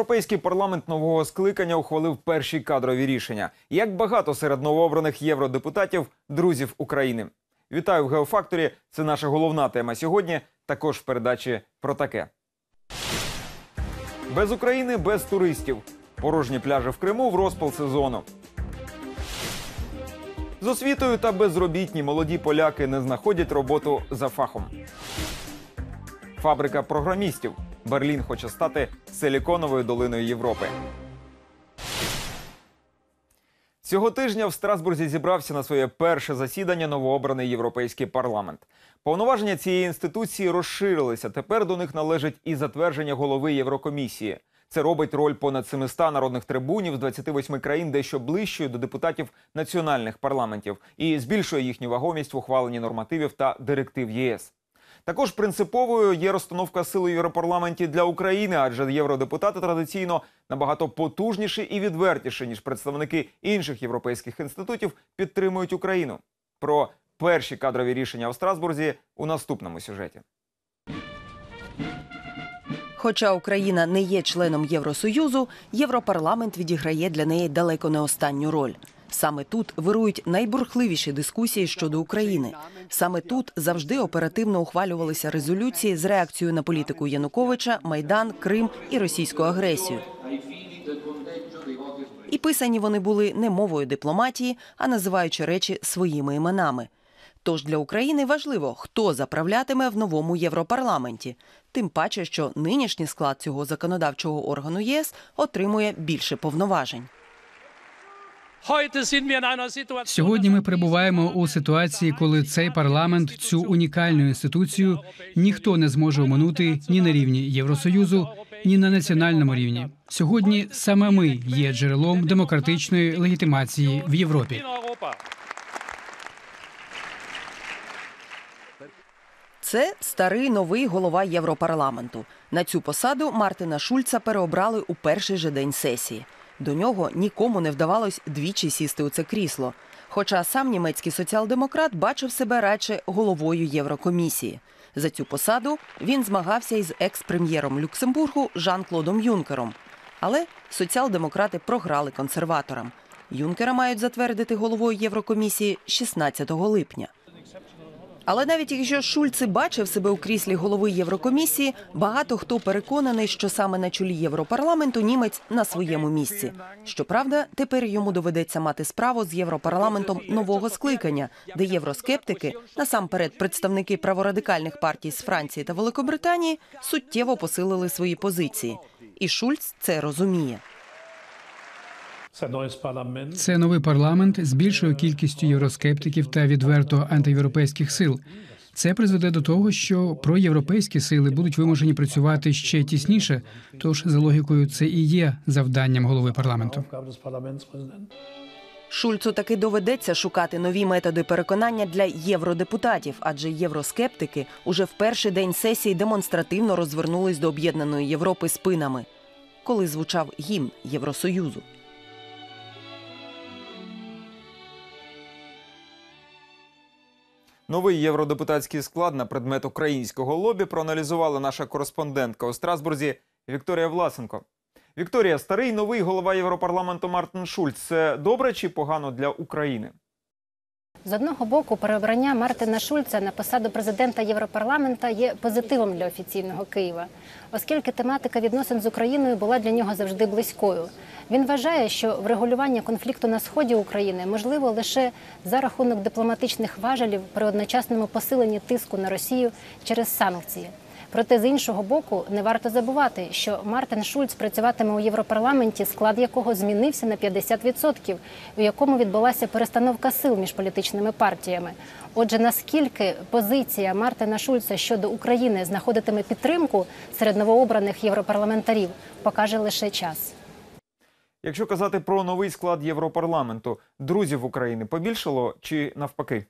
Європейський парламент нового скликання ухвалив перші кадрові рішення. Як багато серед новообраних євродепутатів друзів України. Вітаю в Геофакторі. Це наша головна тема сьогодні. Також в передачі про таке. Без України, без туристів. Порожні пляжі в Криму в розпал сезону. З освітою та безробітні молоді поляки не знаходять роботу за фахом. Фабрика програмістів. Берлін хоче стати силіконовою долиною Європи. Цього тижня в Страсбурзі зібрався на своє перше засідання новообраний європейський парламент. Повноваження цієї інституції розширилися. Тепер до них належить і затвердження голови Єврокомісії. Це робить роль понад 700 народних трибунів з 28 країн дещо ближчою до депутатів національних парламентів і збільшує їхню вагомість в ухваленні нормативів та директив ЄС. Також принциповою є розстановка сил у Європарламенті для України, адже євродепутати традиційно набагато потужніші і відвертіші, ніж представники інших європейських інститутів підтримують Україну. Про перші кадрові рішення у Страсбурзі у наступному сюжеті. Хоча Україна не є членом Євросоюзу, Європарламент відіграє для неї далеко не останню роль. Саме тут вирують найбурхливіші дискусії щодо України. Саме тут завжди оперативно ухвалювалися резолюції з реакцією на політику Януковича, Майдан, Крим і російську агресію. І писані вони були не мовою дипломатії, а називаючи речі своїми іменами. Тож для України важливо, хто заправлятиме в новому Європарламенті. Тим паче, що нинішній склад цього законодавчого органу єС отримує більше повноважень. Сьогодні ми перебуваємо у ситуації, коли цей парламент, цю унікальну інституцію, ніхто не зможе оминути ні на рівні Євросоюзу, ні на національному рівні. Сьогодні саме ми є джерелом демократичної легітимації в Європі. Це старий новий голова Європарламенту. На цю посаду Мартина Шульца переобрали у перший же день сесії. До нього нікому не вдавалось двічі сісти у це крісло. Хоча сам німецький соціал-демократ бачив себе радше головою Єврокомісії. За цю посаду він змагався із екс-прем'єром Люксембургу Жан-Клодом Юнкером. Але соціал-демократи програли консерваторам. Юнкера мають затвердити головою Єврокомісії 16 липня. Але навіть якщо Шульц бачив себе у кріслі голови Єврокомісії, багато хто переконаний, що саме на чолі Європарламенту німець на своєму місці. Щоправда, тепер йому доведеться мати справу з європарламентом нового скликання, де євроскептики, насамперед представники праворадикальних партій з Франції та Великобританії, суттєво посилили свої позиції. І Шульц це розуміє. Це новий парламент з більшою кількістю євроскептиків та відверто антиєвропейських сил. Це призведе до того, що проєвропейські сили будуть вимушені працювати ще тісніше. Тож за логікою, це і є завданням голови парламенту. Шульцу таки доведеться шукати нові методи переконання для євродепутатів, адже євроскептики уже в перший день сесії демонстративно розвернулись до об'єднаної Європи спинами, коли звучав гімн Євросоюзу. Новий євродепутатський склад на предмет українського лобі проаналізувала наша кореспондентка у Страсбурзі Вікторія Власенко. Вікторія, старий новий голова Європарламенту Мартин Шульц. Це добре чи погано для України? З одного боку, переобрання Мартина Шульца на посаду президента Європарламента є позитивом для офіційного Києва, оскільки тематика відносин з Україною була для нього завжди близькою. Він вважає, що врегулювання конфлікту на сході України можливо лише за рахунок дипломатичних важелів при одночасному посиленні тиску на Росію через санкції. Проте з іншого боку, не варто забувати, що Мартин Шульц працюватиме у Європарламенті, склад якого змінився на 50%, у якому відбулася перестановка сил між політичними партіями. Отже, наскільки позиція Мартина Шульца щодо України знаходитиме підтримку серед новообраних європарламентарів, покаже лише час. Якщо казати про новий склад Європарламенту, друзів України побільшало чи навпаки?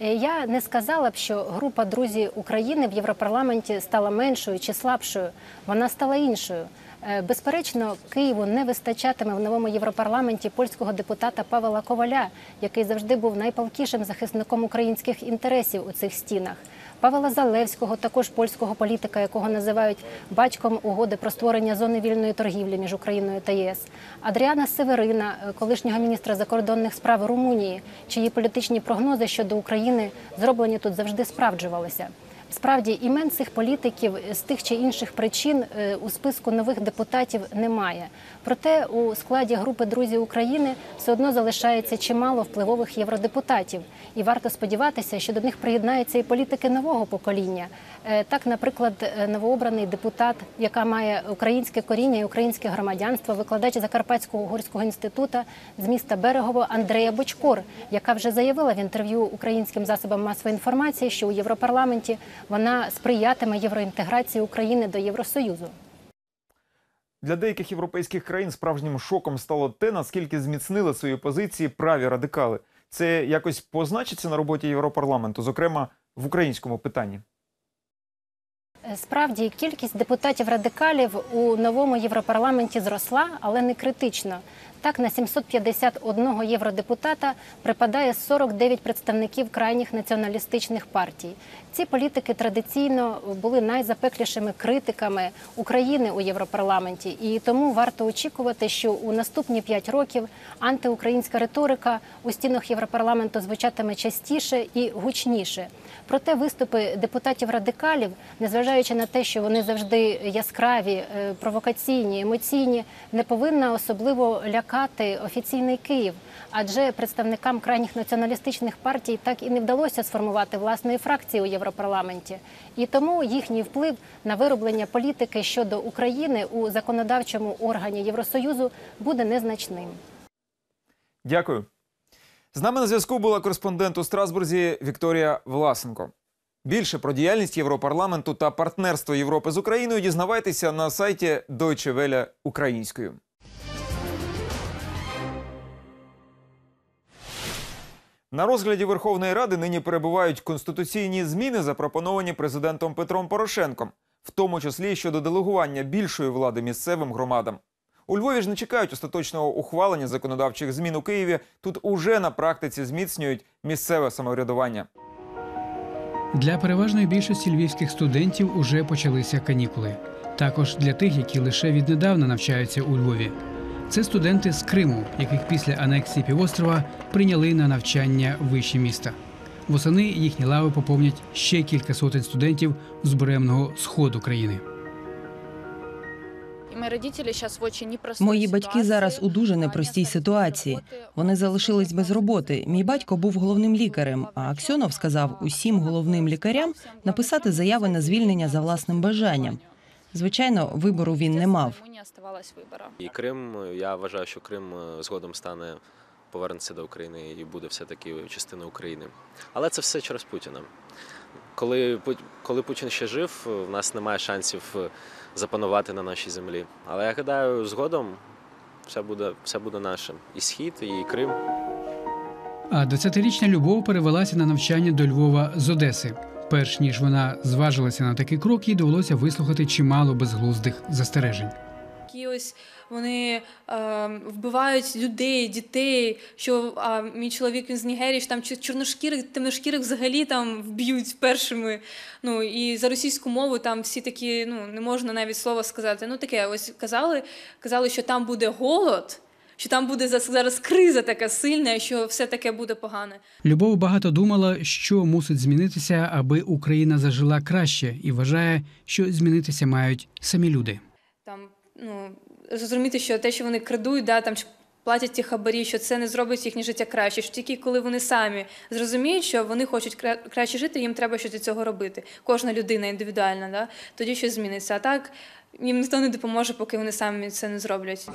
Я не сказала б, що група друзі України в Європарламенті стала меншою чи слабшою. Вона стала іншою. Е, Безперечно, Києву не вистачатиме в новому європарламенті польського депутата Павла Коваля, який завжди був найпалкішим захисником українських інтересів у цих стінах. Павла Залевського, також польського політика, якого називають батьком угоди про створення зони вільної торгівлі між Україною та ЄС, Адріана Северина, колишнього міністра закордонних справ Румунії, чиї політичні прогнози щодо України зроблені тут завжди справджувалися. Справді імен цих політиків з тих чи інших причин е, у списку нових депутатів немає. Проте у складі групи друзів України все одно залишається чимало впливових євродепутатів, і варто сподіватися, що до них приєднаються і політики нового покоління. Е, Так, наприклад, е, новообраний депутат, яка має українське коріння і українське громадянство, викладач Закарпатського угорського інституту з міста Берегово Андрея Бочкор, яка вже заявила в інтерв'ю українським засобам масової інформації, що у Європарламенті вона сприятиме євроінтеграції України до Євросоюзу. Для деяких європейських країн справжнім шоком стало те, наскільки зміцнили свої позиції праві радикали. Це якось позначиться на роботі Європарламенту, зокрема в українському питанні. Справді кількість депутатів радикалів у новому європарламенті зросла, але не критично. Так, на 751 євродепутата припадає 49 представників крайніх націоналістичних партій. Ці політики традиційно були найзапеклішими критиками України у Європарламенті, і тому варто очікувати, що у наступні 5 років антиукраїнська риторика у стінах Європарламенту звучатиме частіше і гучніше. Проте виступи депутатів радикалів, незважаючи на те, що вони завжди яскраві, е, провокаційні, емоційні, не повинна особливо лякати офіційний Київ. Адже представникам крайніх націоналістичних партій так і не вдалося сформувати власної фракції у Європарламенті. І тому їхній вплив на вироблення політики щодо України у законодавчому органі Євросоюзу буде незначним. Дякую. З нами на зв'язку була кореспондент у Страсбурзі Вікторія Власенко. Більше про діяльність Європарламенту та партнерство Європи з Україною дізнавайтеся на сайті Deutsche Welle українською. На розгляді Верховної Ради нині перебувають конституційні зміни, запропоновані президентом Петром Порошенком, в тому числі щодо делегування більшої влади місцевим громадам. У Львові ж не чекають остаточного ухвалення законодавчих змін у Києві. Тут уже на практиці зміцнюють місцеве самоврядування. Для переважної більшості львівських студентів уже почалися канікули. Також для тих, які лише віднедавна навчаються у Львові. Це студенти з Криму, яких після анексії півострова прийняли на навчання в вищі міста. Восени їхні лави поповнять ще кілька сотень студентів з буремного сходу країни. Мої батьки зараз у дуже непростій ситуації. Вони залишились без роботи. Мій батько був головним лікарем. А Аксьонов сказав усім головним лікарям написати заяви на звільнення за власним бажанням. Звичайно, вибору він не мав. І Крим, я вважаю, що Крим е, згодом стане повернеться до України і буде все-таки частиною України. Але це все через Путіна. Коли, коли Путін ще жив, в нас немає шансів е, запанувати на нашій землі. Але я гадаю, згодом все буде, все буде наше. І Схід, і Крим. А 20-річна Любов перевелася на навчання до Львова з Одеси. Перш ніж вона зважилася на такий крок, їй довелося вислухати чимало безглуздих застережень. які ось вони е, вбивають людей, дітей. Що а, мій чоловік він з Нігерії, що там чорношкірих, темношкірих взагалі там вб'ють першими. Ну і за російську мову там всі такі, ну не можна навіть слова сказати. Ну таке, ось казали, казали, що там буде голод. Що там буде за- зараз криза така сильна, що все таке буде погане. Любов багато думала, що мусить змінитися, аби Україна зажила краще, і вважає, що змінитися мають самі люди. там ну зрозуміти, що те, що вони крадуть, да там платять ті хабарі, що це не зробить їхнє життя краще. Що тільки коли вони самі зрозуміють, що вони хочуть кра- краще жити, їм треба щось для цього робити. Кожна людина індивідуальна, да тоді щось зміниться. А так їм ніхто не допоможе, поки вони самі це не зроблять.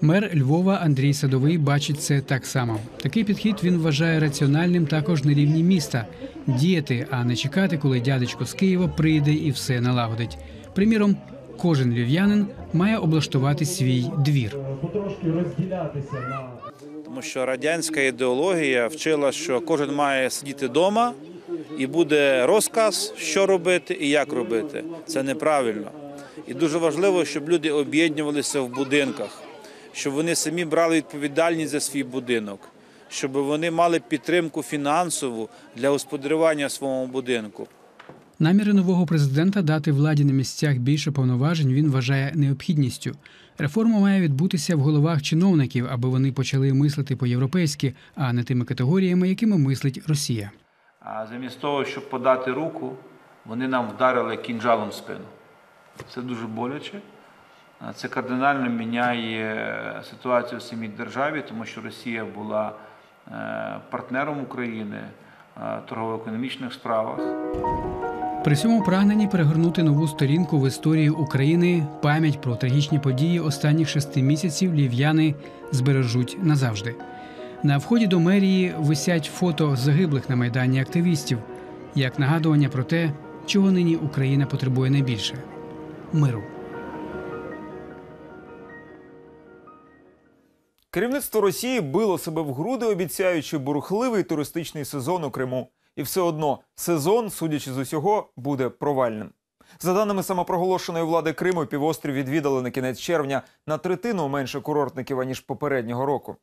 Мер Львова Андрій Садовий бачить це так само. Такий підхід він вважає раціональним також на рівні міста діяти, а не чекати, коли дядечко з Києва прийде і все налагодить. Приміром, кожен львів'янин має облаштувати свій двір. Тому що радянська ідеологія вчила, що кожен має сидіти вдома і буде розказ, що робити і як робити. Це неправильно. І дуже важливо, щоб люди об'єднувалися в будинках, щоб вони самі брали відповідальність за свій будинок, щоб вони мали підтримку фінансову для господарювання своєму будинку. Наміри нового президента дати владі на місцях більше повноважень він вважає необхідністю. Реформа має відбутися в головах чиновників, аби вони почали мислити по-європейськи, а не тими категоріями, якими мислить Росія. А замість того, щоб подати руку, вони нам вдарили кінжалом в спину. Це дуже боляче. Це кардинально міняє ситуацію в самій державі, тому що Росія була е, партнером України е, в торгово-економічних справах. При цьому прагненні перегорнути нову сторінку в історії України пам'ять про трагічні події останніх шести місяців лів'яни збережуть назавжди. На вході до мерії висять фото загиблих на майдані активістів, як нагадування про те, чого нині Україна потребує найбільше миру. Керівництво Росії било себе в груди, обіцяючи бурхливий туристичний сезон у Криму. І все одно сезон, судячи з усього, буде провальним. За даними самопроголошеної влади Криму, півострів відвідали на кінець червня на третину менше курортників аніж попереднього року.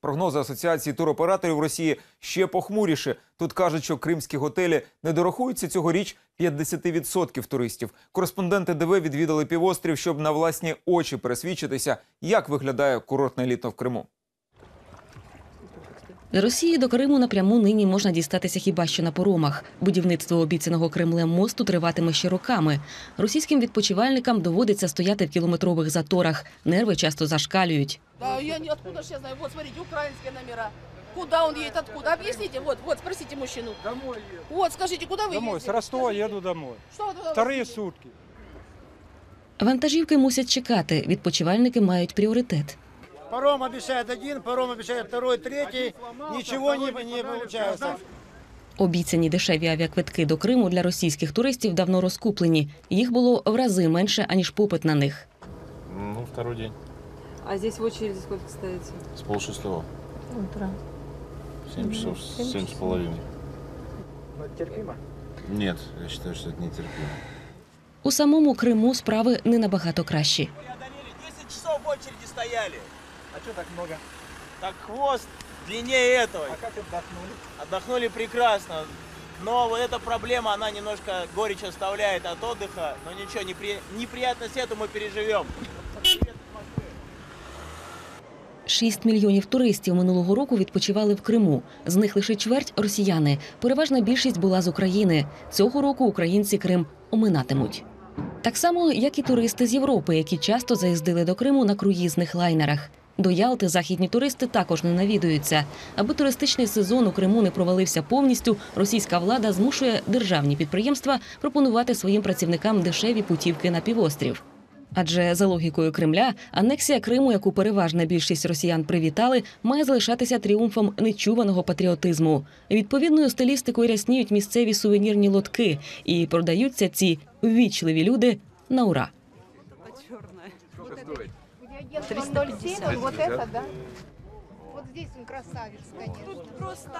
Прогнози Асоціації туроператорів Росії ще похмуріше. Тут кажуть, що кримські готелі не дорахуються цьогоріч 50% туристів. Кореспонденти ДВ відвідали півострів, щоб на власні очі пересвідчитися, як виглядає курортне літо в Криму. З Росії до Криму напряму нині можна дістатися хіба що на поромах. Будівництво обіцяного Кремлем мосту триватиме ще роками. Російським відпочивальникам доводиться стояти в кілометрових заторах. Нерви часто зашкалюють. Да, я не откуда ж я знаю. Вот, смотрите, украинские номера. Куда он едет, откуда? Объясните, вот, вот, спросите мужчину. Домой еду. Вот, скажите, куда вы Домой. едете? С Ростова Скажите. еду домой. Что вы туда Вторые едете? сутки. Вантажівки мусять чекати. Відпочивальники мають пріоритет. Паром обещает один, паром обещает второй, третий. Ничего не, не получается. Обіцяні дешеві авіаквитки до Криму для російських туристів давно розкуплені. Їх було в рази менше аніж попит на них. Ну, второй день. А здесь в очереди сколько стоите? С полшестого. Утро. Семь часов, семь с половиной. Терпимо. Нет, я считаю, что это нетерпимо. У самому Криму справи не набагато кращі. 10 часов в очереди стояли. А что так много? Так хвост длиннее этого. А как отдохнули? Отдохнули прекрасно. Но вот эта проблема, она немножко горечь оставляет от отдыха. Но ничего, непри... неприятность эту мы переживем. Шість мільйонів туристів минулого року відпочивали в Криму. З них лише чверть росіяни. Переважна більшість була з України. Цього року українці Крим оминатимуть. Так само, як і туристи з Європи, які часто заїздили до Криму на круїзних лайнерах. До Ялти західні туристи також не навідуються. Аби туристичний сезон у Криму не провалився повністю, російська влада змушує державні підприємства пропонувати своїм працівникам дешеві путівки на півострів. Адже за логікою Кремля, анексія Криму, яку переважна більшість росіян привітали, має залишатися тріумфом нечуваного патріотизму. Відповідною стилістикою рясніють місцеві сувенірні лотки і продаються ці ввічливі люди на ура. 350. Вот это, да? Вот здесь он красавец, конечно. Тут просто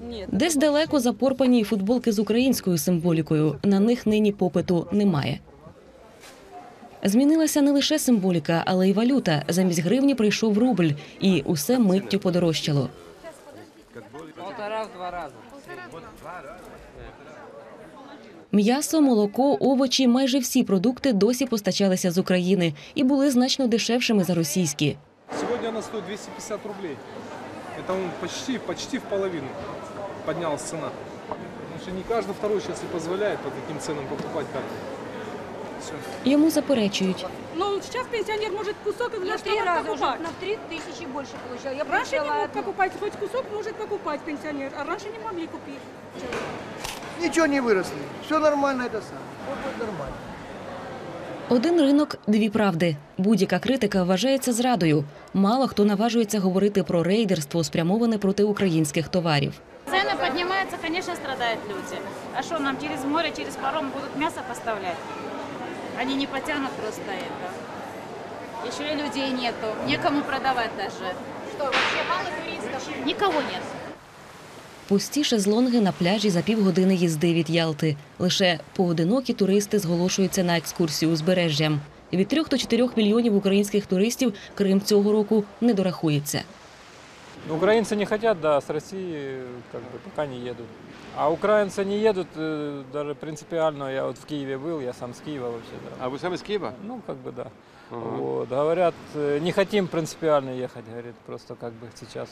Нет. Десь далеко запорпані футболки з українською символікою. На них нині попиту немає. Змінилася не лише символіка, але й валюта. Замість гривні прийшов рубль, і усе миттю подорожчало. Полтора в два раза. М'ясо, молоко, овочі майже всі продукти досі постачалися з України і були значно дешевшими за російські. Сегодня она стоит 250 рублей. Это он почти, почти в половину поднялась цена. Потому что не каждый второй сейчас и позволяет по таким ценам покупать карты. Все. Йому заперечують. Ну, сейчас пенсионер может кусок и На три раза уже, на три тысячи больше получал. Я Раньше не получала мог одну. покупать, хоть кусок может покупать пенсионер, а раньше не могли купить. Ничего не выросли. Все нормально это самое. Вот будет нормально. Один ринок, дві правди. Будь-яка критика вважається зрадою. Мало хто наважується говорити про рейдерство, спрямоване проти українських товарів. Цены поднимаются, конечно, страдают люди. А что, нам через море, через паром будут мясо поставлять? Они не потянут просто это. Еще и людей нету, некому продавать даже. Что, вообще мало туристов? Никого нет. Пусті шезлонги на пляжі за півгодини їзди від Ялти. Лише поодинокі туристи зголошуються на екскурсію узбережжям. Від трьох до чотирьох мільйонів українських туристів Крим цього року не дорахується. Ну, Украинцы не хотят, да, с России как бы пока не едут. А украинцы не едут э, даже принципиально. Я вот в Киеве был, я сам с Киева вообще, да. А вы сами с Киева? Ну, как бы да. Ага. Вот, говорят, э, не хотим принципиально ехать, говорит, просто как бы сейчас.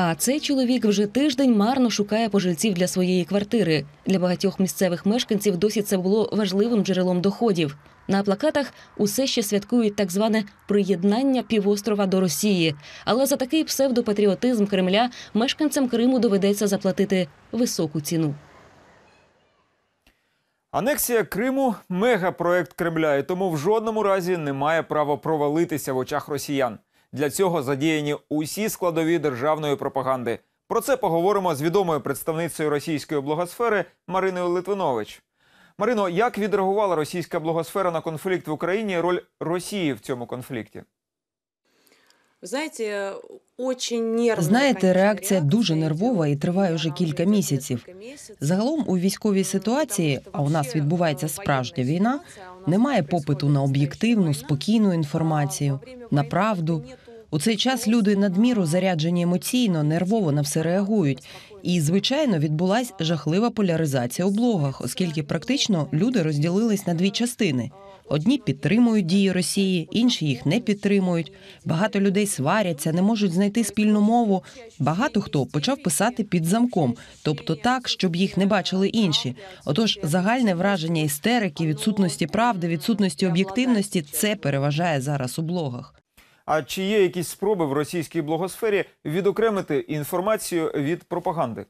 а цей чоловік вже тиждень марно шукає пожильців для своєї квартири. Для багатьох місцевих мешканців досі це було важливим джерелом доходів. На плакатах усе ще святкують так зване приєднання півострова до Росії. Але за такий псевдопатріотизм Кремля мешканцям Криму доведеться заплатити високу ціну. Анексія Криму мегапроект Кремля, і тому в жодному разі не має права провалитися в очах росіян. Для цього задіяні усі складові державної пропаганди. Про це поговоримо з відомою представницею російської блогосфери Мариною Литвинович. Марино, як відреагувала російська блогосфера на конфлікт в Україні і роль Росії в цьому конфлікті? Знаєте, очень Знаєте, реакція дуже нервова і триває вже кілька місяців. Загалом у військовій ситуації, а у нас відбувається справжня війна, немає попиту на об'єктивну, спокійну інформацію, на правду. У цей час люди надміру заряджені емоційно, нервово на все реагують. І, звичайно, відбулася жахлива поляризація у блогах, оскільки практично люди розділились на дві частини. Одні підтримують дії Росії, інші їх не підтримують. Багато людей сваряться, не можуть знайти спільну мову. Багато хто почав писати під замком, тобто так, щоб їх не бачили інші. Отож, загальне враження істерики, відсутності правди, відсутності об'єктивності це переважає зараз у блогах. А чи є якісь спроби в російській блогосфері відокремити інформацію від пропаганди?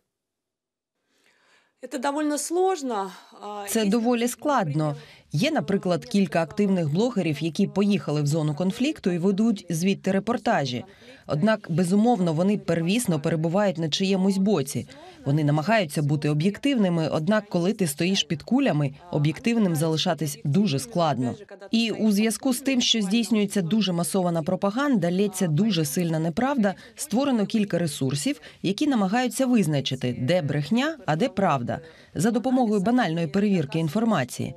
Довольно сложно. А, Це доволі складно. Є, наприклад, кілька активних блогерів, які поїхали в зону конфлікту і ведуть звідти репортажі. Однак, безумовно, вони первісно перебувають на чиємусь боці. Вони намагаються бути об'єктивними. Однак, коли ти стоїш під кулями, об'єктивним залишатись дуже складно. І у зв'язку з тим, що здійснюється дуже масована пропаганда, лється дуже сильна неправда. Створено кілька ресурсів, які намагаються визначити, де брехня, а де правда, за допомогою банальної перевірки інформації.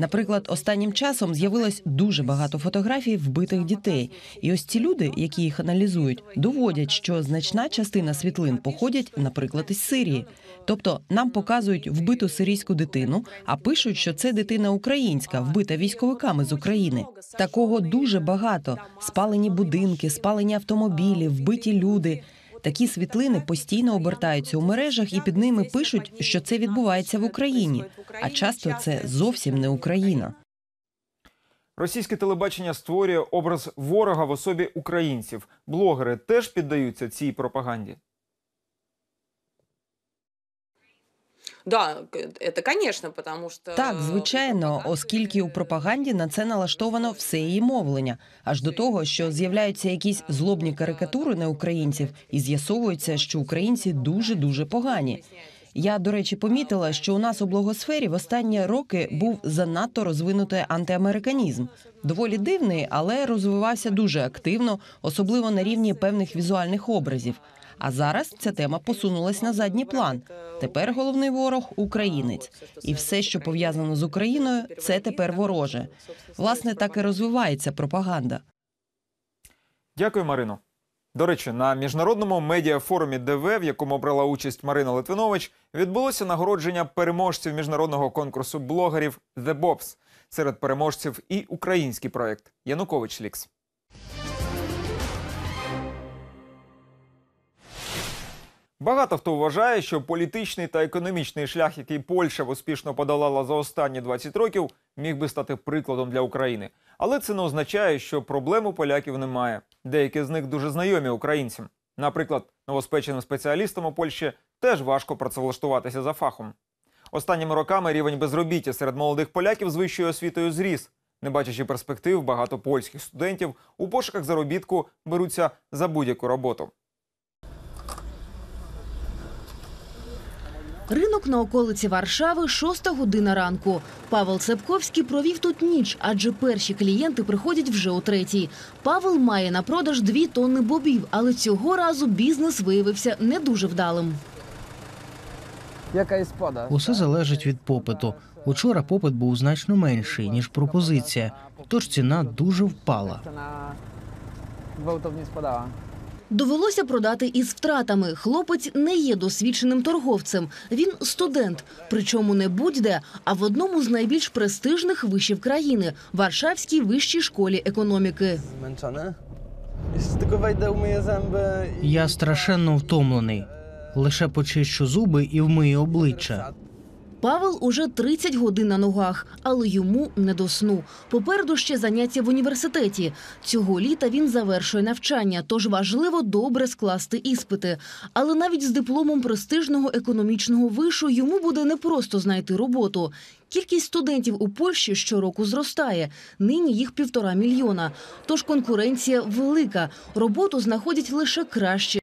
Наприклад, останнім часом з'явилось дуже багато фотографій вбитих дітей, і ось ці люди, які їх аналізують, доводять, що значна частина світлин походять, наприклад, із Сирії. Тобто нам показують вбиту сирійську дитину, а пишуть, що це дитина українська, вбита військовиками з України. Такого дуже багато: спалені будинки, спалені автомобілі, вбиті люди. Такі світлини постійно обертаються у мережах і під ними пишуть, що це відбувається в Україні. А часто це зовсім не Україна. Російське телебачення створює образ ворога в особі українців. Блогери теж піддаються цій пропаганді. Да, к- это конечно, потому что... Так, звичайно, оскільки у пропаганді на це налаштовано все її мовлення, аж до того, що з'являються якісь злобні карикатури на українців, і з'ясовується, що українці дуже дуже погані. Я, до речі, помітила, що у нас у блогосфері в останні роки був занадто розвинутий антиамериканізм. Доволі дивний, але розвивався дуже активно, особливо на рівні певних візуальних образів. А зараз ця тема посунулась на задній план. Тепер головний ворог українець, і все, що пов'язано з Україною, це тепер вороже. Власне, так і розвивається пропаганда. Дякую, Марино. До речі, на міжнародному медіафорумі ДВ, в якому брала участь Марина Литвинович, відбулося нагородження переможців міжнародного конкурсу блогерів The Bobs. Серед переможців і український проект Янукович Лікс. Багато хто вважає, що політичний та економічний шлях, який Польща успішно подолала за останні 20 років, міг би стати прикладом для України. Але це не означає, що проблем у поляків немає. Деякі з них дуже знайомі українцям. Наприклад, новоспеченим спеціалістам у Польщі теж важко працевлаштуватися за фахом. Останніми роками рівень безробіття серед молодих поляків з вищою освітою зріс. Не бачачи перспектив, багато польських студентів у пошуках заробітку беруться за будь-яку роботу. Ринок на околиці Варшави, шоста година ранку. Павел Цепковський провів тут ніч, адже перші клієнти приходять вже о третій. Павел має на продаж дві тонни бобів, але цього разу бізнес виявився не дуже вдалим. Яка і спада? Усе залежить від попиту. Учора попит був значно менший, ніж пропозиція, тож ціна дуже впала. Gwałtownie spadała. Довелося продати із втратами. Хлопець не є досвідченим торговцем. Він студент, причому не будь-де, а в одному з найбільш престижних вишів країни Варшавській вищій школі економіки. Я страшенно втомлений. Лише почищу зуби і вмию обличчя. Павел уже 30 годин на ногах, але йому не до сну. Попереду ще заняття в університеті. Цього літа він завершує навчання, тож важливо добре скласти іспити. Але навіть з дипломом престижного економічного вишу йому буде непросто знайти роботу. Кількість студентів у Польщі щороку зростає. Нині їх півтора мільйона. Тож конкуренція велика. Роботу знаходять лише кращі